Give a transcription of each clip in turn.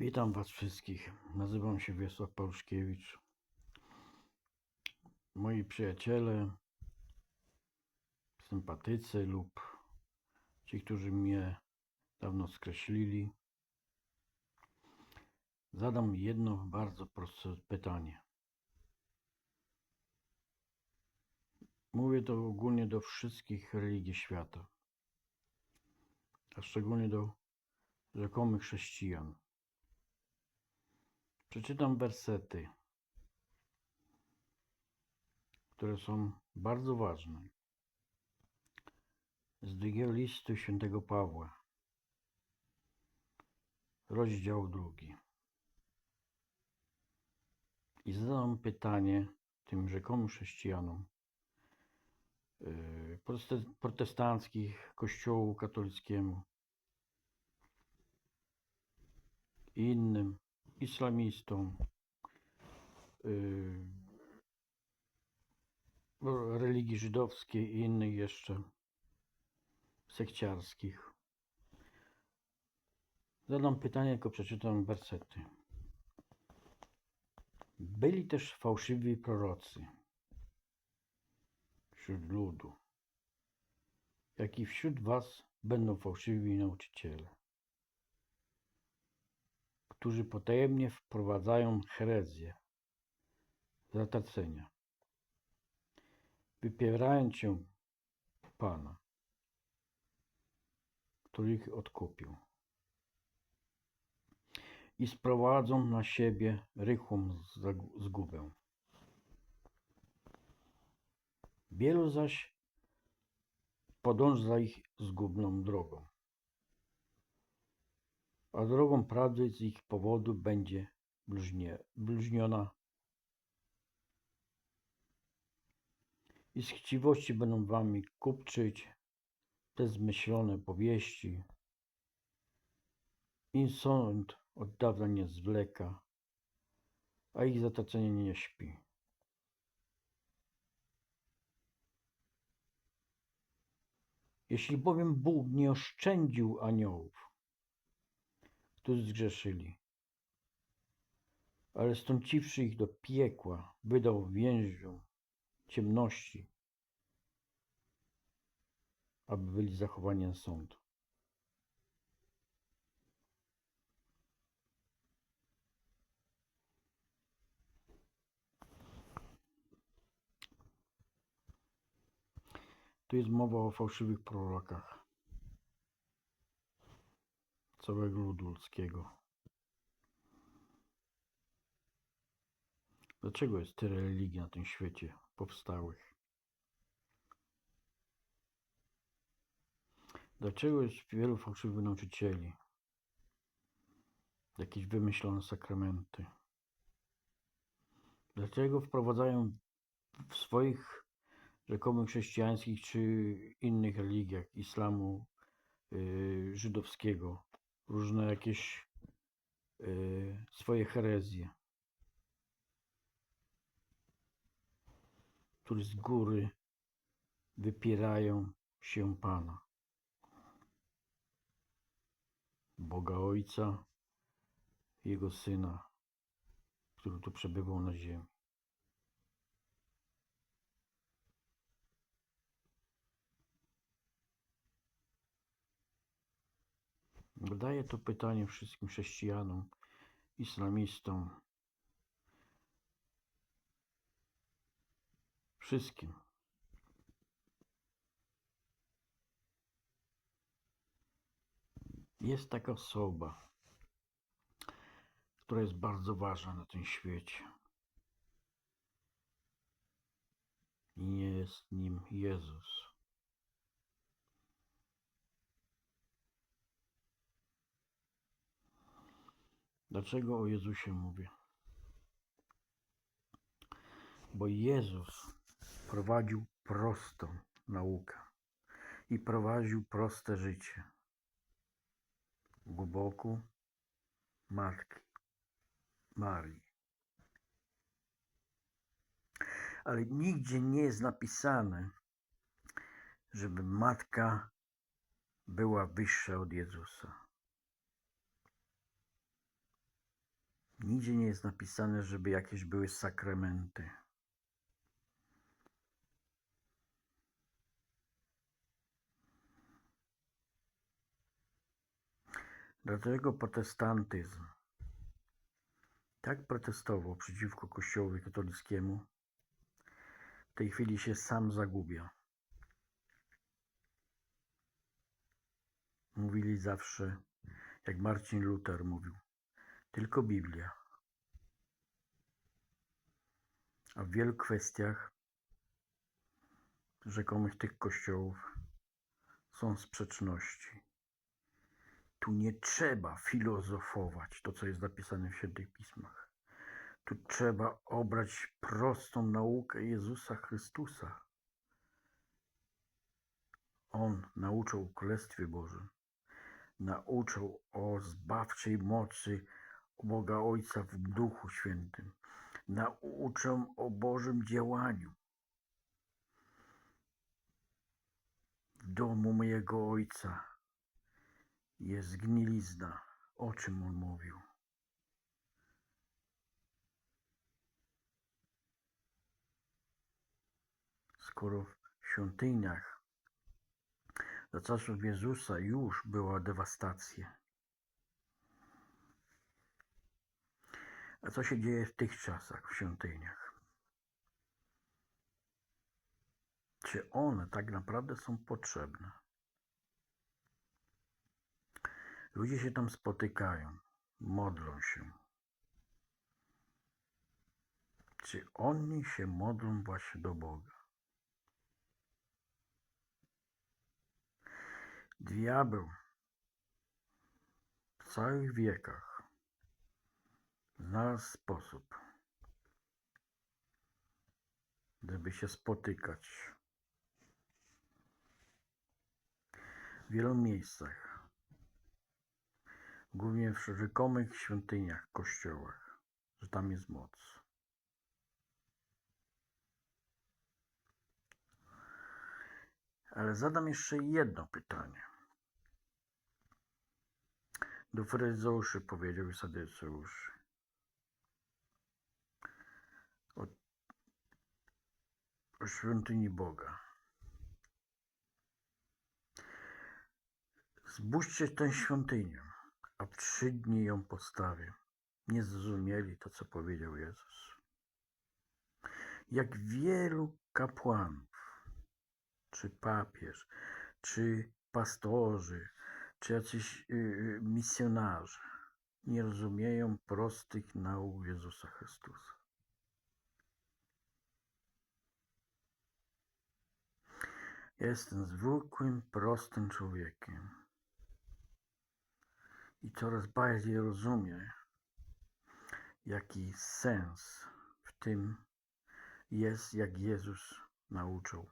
Witam Was wszystkich. Nazywam się Wiesław Pałuszkiewicz. Moi przyjaciele, sympatycy lub ci, którzy mnie dawno skreślili, zadam jedno bardzo proste pytanie. Mówię to ogólnie do wszystkich religii świata, a szczególnie do rzekomych chrześcijan. Przeczytam wersety, które są bardzo ważne. Z drugiego listu świętego Pawła, rozdział drugi. I zadam pytanie tym rzekomym chrześcijanom yy, protest- protestanckich, kościołu katolickiemu i innym islamistom, yy, bo religii żydowskiej i innych jeszcze sekciarskich. Zadam pytanie, tylko przeczytam wersety. Byli też fałszywi prorocy wśród ludu, jak i wśród was będą fałszywi nauczyciele którzy potajemnie wprowadzają herezję, zatracenia, wypierając się Pana, który ich odkupił. I sprowadzą na siebie rychłą zgubę. Wielu zaś podąża ich zgubną drogą a drogą prawdy z ich powodu będzie bluźnie, bluźniona. I z chciwości będą wami kupczyć te zmyślone powieści. Im sąd od dawna nie zwleka, a ich zatracenie nie śpi. Jeśli bowiem Bóg nie oszczędził aniołów, którzy zgrzeszyli. Ale stąciwszy ich do piekła, wydał więźniom ciemności, aby byli zachowani na sąd. Tu jest mowa o fałszywych prorokach całego ludu ludzkiego. Dlaczego jest tyle religii na tym świecie powstałych? Dlaczego jest wielu fałszywych nauczycieli? Jakieś wymyślone sakramenty? Dlaczego wprowadzają w swoich rzekomych chrześcijańskich czy innych religiach islamu yy, żydowskiego różne jakieś yy, swoje herezje, które z góry wypierają się Pana, Boga Ojca, Jego Syna, który tu przebywał na ziemi. Zadaję to pytanie wszystkim chrześcijanom, islamistom, wszystkim. Jest taka osoba, która jest bardzo ważna na tym świecie. I nie jest nim Jezus. Dlaczego o Jezusie mówię? Bo Jezus prowadził prostą naukę i prowadził proste życie. W boku Matki Marii. Ale nigdzie nie jest napisane, żeby matka była wyższa od Jezusa. Nigdzie nie jest napisane, żeby jakieś były sakramenty. Dlatego protestantyzm tak protestował przeciwko Kościołowi katolickiemu, w tej chwili się sam zagubia. Mówili zawsze, jak Marcin Luther mówił, tylko Biblia. A w wielu kwestiach rzekomych tych kościołów są sprzeczności. Tu nie trzeba filozofować to, co jest napisane w świętych pismach. Tu trzeba obrać prostą naukę Jezusa Chrystusa. On nauczał o Królestwie Bożym. Nauczał o zbawczej mocy Boga Ojca w Duchu Świętym. Nauczał o Bożym działaniu. W domu mojego Ojca jest gnilizna. O czym on mówił? Skoro w świątyniach za czasów Jezusa już była dewastacja. A co się dzieje w tych czasach w świątyniach? Czy one tak naprawdę są potrzebne? Ludzie się tam spotykają, modlą się. Czy oni się modlą właśnie do Boga? Diabeł w całych wiekach znalazł sposób, żeby się spotykać w wielu miejscach, głównie w rzekomych świątyniach, kościołach, że tam jest moc. Ale zadam jeszcze jedno pytanie. Do faryzeuszy powiedział i sadyceuszy. O, o świątyni Boga. Zbóżcie tę świątynię, a w trzy dni ją postawię. Nie zrozumieli to, co powiedział Jezus. Jak wielu kapłanów, czy papież, czy pastorzy, czy jacyś yy, misjonarze nie rozumieją prostych nauk Jezusa Chrystusa. Jestem zwykłym, prostym człowiekiem i coraz bardziej rozumiem, jaki sens w tym jest, jak Jezus nauczył.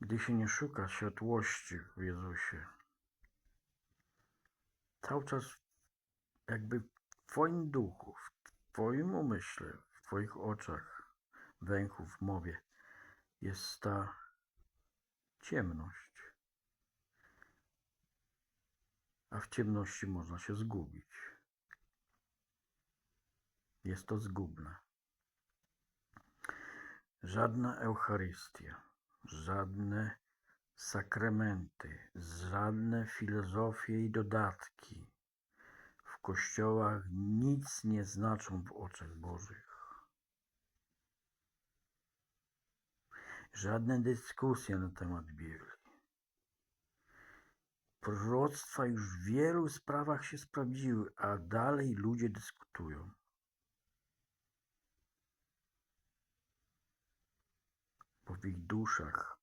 Gdy się nie szuka światłości w Jezusie, cały czas jakby w Twoim duchu, w Twoim umyśle, w Twoich oczach, węchu, w mowie jest ta ciemność. A w ciemności można się zgubić. Jest to zgubne. Żadna Eucharystia, żadne sakramenty, żadne filozofie i dodatki w kościołach nic nie znaczą w oczach Bożych. Żadne dyskusje na temat Biblii. Proroctwa już w wielu sprawach się sprawdziły, a dalej ludzie dyskutują. Bo w ich duszach,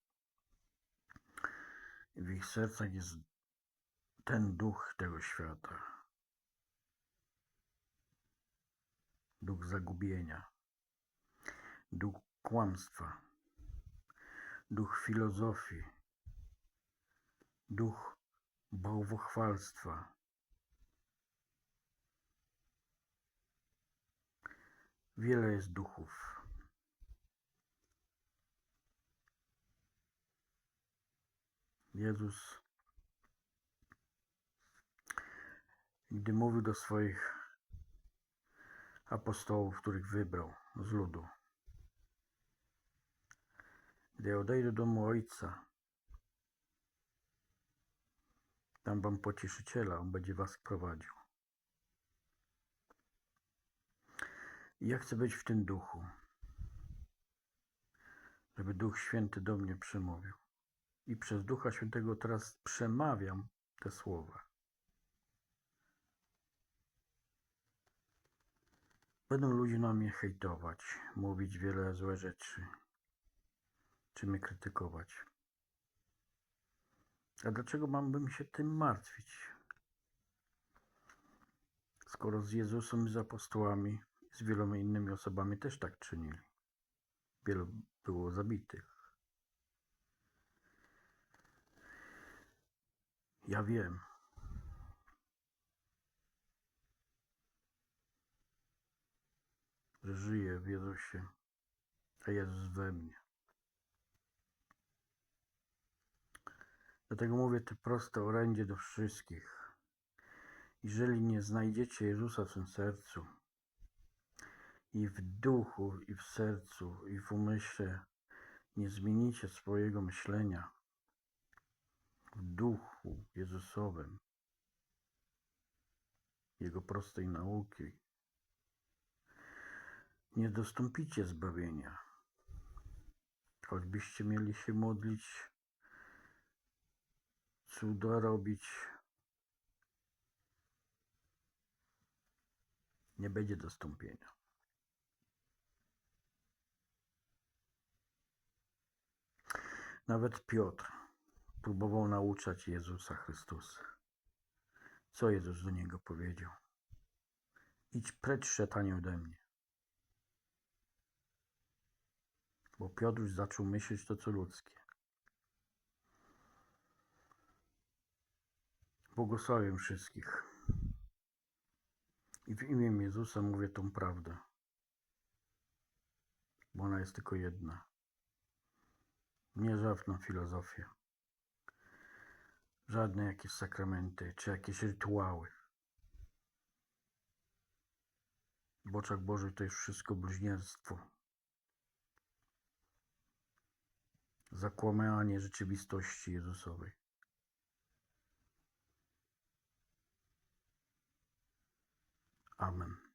w ich sercach jest ten duch tego świata. duch zagubienia, duch kłamstwa, duch filozofii, duch bałwochwalstwa. Wiele jest duchów. Jezus, gdy mówił do swoich apostołów, których wybrał z ludu. Gdy odejdę do domu Ojca, dam wam pocieszyciela, on będzie was prowadził. Ja chcę być w tym duchu, żeby Duch Święty do mnie przemówił. I przez Ducha Świętego teraz przemawiam te słowa. Będą ludzie na mnie hejtować, mówić wiele złe rzeczy, czy mnie krytykować. A dlaczego mam się tym martwić? Skoro z Jezusem z apostołami, z wieloma innymi osobami też tak czynili. Wielu było zabitych. Ja wiem. Żyję w Jezusie, a Jezus we mnie. Dlatego mówię to proste orędzie do wszystkich. Jeżeli nie znajdziecie Jezusa w swym sercu, i w duchu, i w sercu, i w umyśle nie zmienicie swojego myślenia w duchu Jezusowym, Jego prostej nauki, nie dostąpicie zbawienia. Choćbyście mieli się modlić, cuda robić, nie będzie dostąpienia. Nawet Piotr próbował nauczać Jezusa Chrystusa. Co Jezus do niego powiedział? Idź precz, szatanie ode mnie. Bo Piotr już zaczął myśleć to, co ludzkie. Błogosławię wszystkich. I w imię Jezusa mówię tą prawdę. Bo ona jest tylko jedna. Nie żadna filozofia. Żadne jakieś sakramenty, czy jakieś rytuały. W oczach Bożych to jest wszystko bluźnierstwo. Zakłamanie rzeczywistości Jezusowej. Amen.